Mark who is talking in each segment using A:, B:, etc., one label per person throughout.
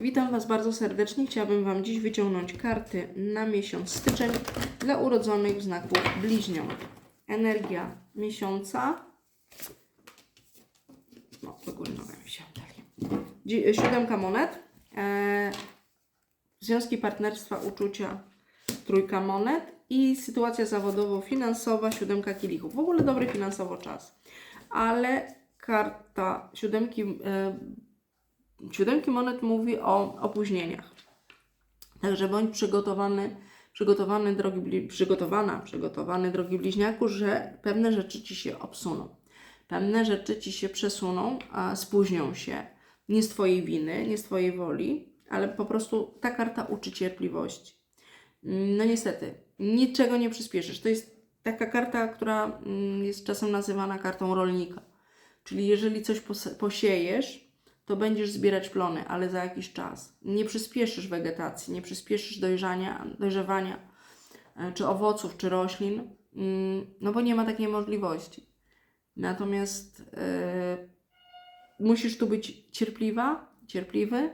A: Witam Was bardzo serdecznie. Chciałabym Wam dziś wyciągnąć karty na miesiąc styczeń dla urodzonych w znaku bliźniąt. Energia miesiąca. No, do góry nogami się dali. Dzi- Siódemka monet. E, związki partnerstwa, uczucia. Trójka monet. I sytuacja zawodowo-finansowa. Siódemka kielichów. W ogóle dobry finansowo czas. Ale karta siódemki e, Siódemki monet mówi o opóźnieniach. Także bądź przygotowany, przygotowany drogi, przygotowana, przygotowany drogi bliźniaku, że pewne rzeczy Ci się obsuną. Pewne rzeczy Ci się przesuną, a spóźnią się. Nie z Twojej winy, nie z Twojej woli, ale po prostu ta karta uczy cierpliwości. No niestety, niczego nie przyspieszysz. To jest taka karta, która mm, jest czasem nazywana kartą rolnika. Czyli jeżeli coś pos- posiejesz, to będziesz zbierać plony, ale za jakiś czas. Nie przyspieszysz wegetacji, nie przyspieszysz dojrzania, dojrzewania e, czy owoców, czy roślin, mm, no bo nie ma takiej możliwości. Natomiast e, musisz tu być cierpliwa, cierpliwy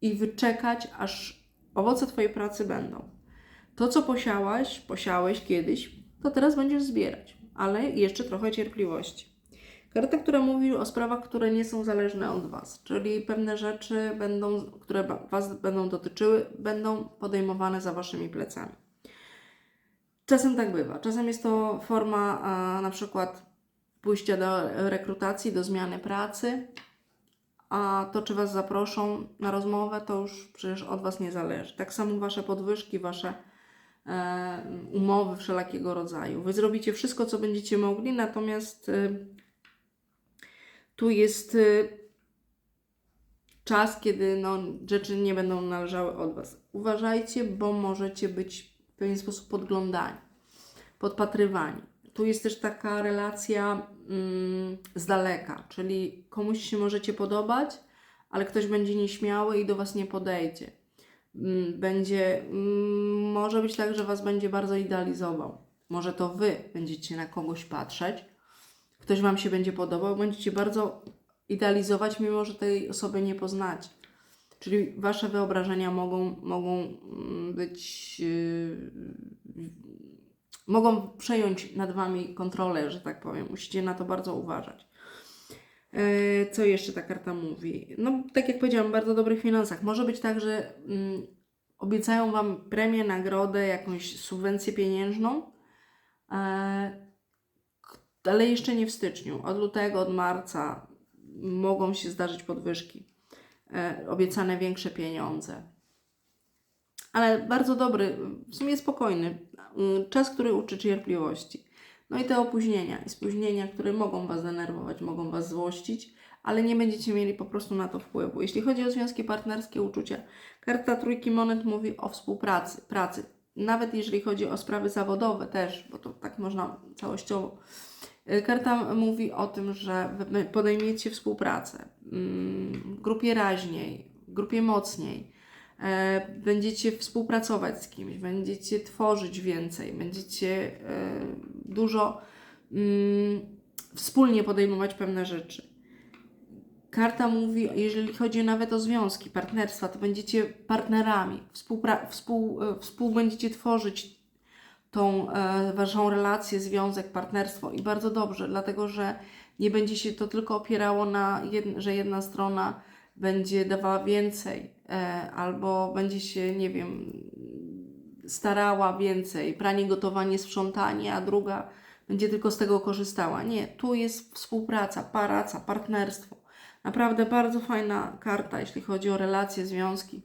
A: i wyczekać, aż owoce Twojej pracy będą. To, co posiałaś, posiałeś kiedyś, to teraz będziesz zbierać, ale jeszcze trochę cierpliwości. Karta, która mówi o sprawach, które nie są zależne od Was, czyli pewne rzeczy, będą, które Was będą dotyczyły, będą podejmowane za Waszymi plecami. Czasem tak bywa. Czasem jest to forma a, na przykład pójścia do rekrutacji, do zmiany pracy, a to, czy Was zaproszą na rozmowę, to już przecież od Was nie zależy. Tak samo Wasze podwyżki, Wasze e, umowy wszelakiego rodzaju. Wy zrobicie wszystko, co będziecie mogli, natomiast e, tu jest y, czas, kiedy no, rzeczy nie będą należały od Was. Uważajcie, bo możecie być w pewien sposób podglądani, podpatrywani. Tu jest też taka relacja mm, z daleka, czyli komuś się możecie podobać, ale ktoś będzie nieśmiały i do Was nie podejdzie. Mm, Będzie, mm, może być tak, że Was będzie bardzo idealizował. Może to Wy będziecie na kogoś patrzeć, ktoś Wam się będzie podobał, będziecie bardzo idealizować, mimo że tej osoby nie poznacie. Czyli Wasze wyobrażenia mogą, mogą mm, być, yy, mogą przejąć nad Wami kontrolę, że tak powiem. Musicie na to bardzo uważać. Yy, Co jeszcze ta karta mówi? No, tak jak powiedziałam, bardzo dobrych finansach. Może być tak, że mm, obiecają Wam premię, nagrodę, jakąś subwencję pieniężną, e, ale jeszcze nie w styczniu. Od lutego, od marca mogą się zdarzyć podwyżki, e, obiecane większe pieniądze. Ale bardzo dobry, w sumie spokojny mm, czas, który uczy cierpliwości. No i te opóźnienia i spóźnienia, które mogą Was denerwować, mogą Was złościć, ale nie będziecie mieli po prostu na to wpływu. Jeśli chodzi o związki partnerskie, uczucia, karta trójki monet mówi o współpracy, pracy. Nawet jeżeli chodzi o sprawy zawodowe też, bo to tak można całościowo. Y, Karta mówi o tym, że podejmiecie współpracę mm, w grupie raźniej, w grupie mocniej. E, Będziecie współpracować z kimś, będziecie tworzyć więcej, będziecie e, dużo mm, wspólnie podejmować pewne rzeczy. Karta mówi, jeżeli chodzi nawet o związki, partnerstwa, to będziecie partnerami, współpra- współ, e, współ będziecie tworzyć tą e, waszą relację, związek, partnerstwo i bardzo dobrze, dlatego że nie będzie się to tylko opierało na, że jedna strona będzie dawała więcej e, albo będzie się, nie wiem, starała więcej, pranie, gotowanie, sprzątanie, a druga będzie tylko z tego korzystała. Nie, tu jest współpraca, paraca, partnerstwo. Naprawdę bardzo fajna karta, jeśli chodzi o relacje, związki,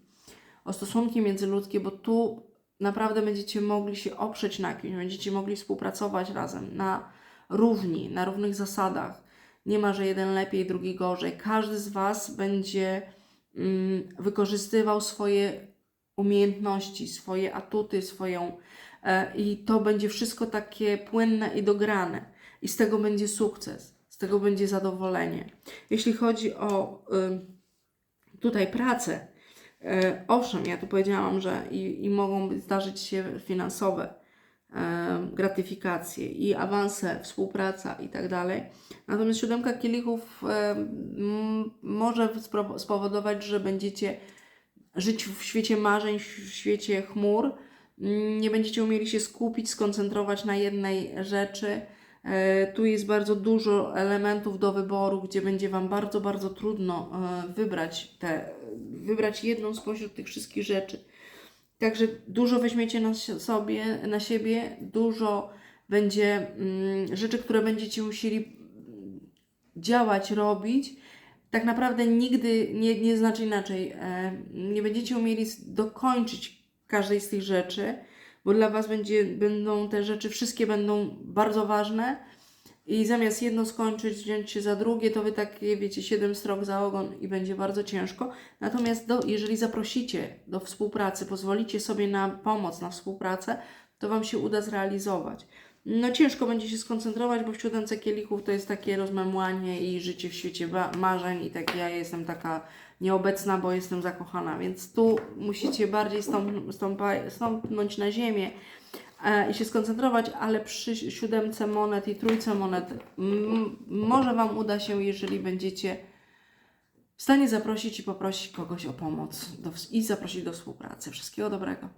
A: o stosunki międzyludzkie, bo tu naprawdę będziecie mogli się oprzeć na kimś, będziecie mogli współpracować razem na równi, na równych zasadach. Nie ma, że jeden lepiej, drugi gorzej. Każdy z Was będzie mm, wykorzystywał swoje umiejętności, swoje atuty, swoją e, i to będzie wszystko takie płynne i dograne. I z tego będzie sukces, z tego będzie zadowolenie. Jeśli chodzi o ym, tutaj pracę, Owszem, ja tu powiedziałam, że i, i mogą zdarzyć się finansowe e, gratyfikacje i awanse, współpraca i tak dalej. Natomiast siódemka kielichów e, może spowodować, że będziecie żyć w świecie marzeń, w świecie chmur. Nie będziecie umieli się skupić, skoncentrować na jednej rzeczy. E, Tu jest bardzo dużo elementów do wyboru, gdzie będzie Wam bardzo, bardzo trudno e, wybrać, te, wybrać jedną spośród tych wszystkich rzeczy. Także dużo weźmiecie na sobie, na siebie, dużo będzie mm, rzeczy, które będziecie musieli mm, działać, robić. Tak naprawdę nigdy nie, nie znaczy inaczej. E, nie będziecie umieli dokończyć każdej z tych rzeczy, bo dla Was będzie, będą te rzeczy, wszystkie będą bardzo ważne. I zamiast jedno skończyć, wziąć się za drugie, to wy takie, wiecie, siedem strok za ogon i będzie bardzo ciężko. Natomiast do, jeżeli zaprosicie do współpracy, pozwolicie sobie na pomoc, na współpracę, to Wam się uda zrealizować. No ciężko będzie się skoncentrować, bo w siódemce kielichów to jest takie rozmemłanie i życie w świecie marzeń i tak ja jestem taka nieobecna, bo jestem zakochana, więc tu musicie bardziej stąp, stąpa, stąpnąć na ziemię i się skoncentrować, ale przy siódemce monet i trójce monet może Wam uda się, jeżeli będziecie w stanie zaprosić i poprosić kogoś o pomoc do, i zaprosić do współpracy. Wszystkiego dobrego.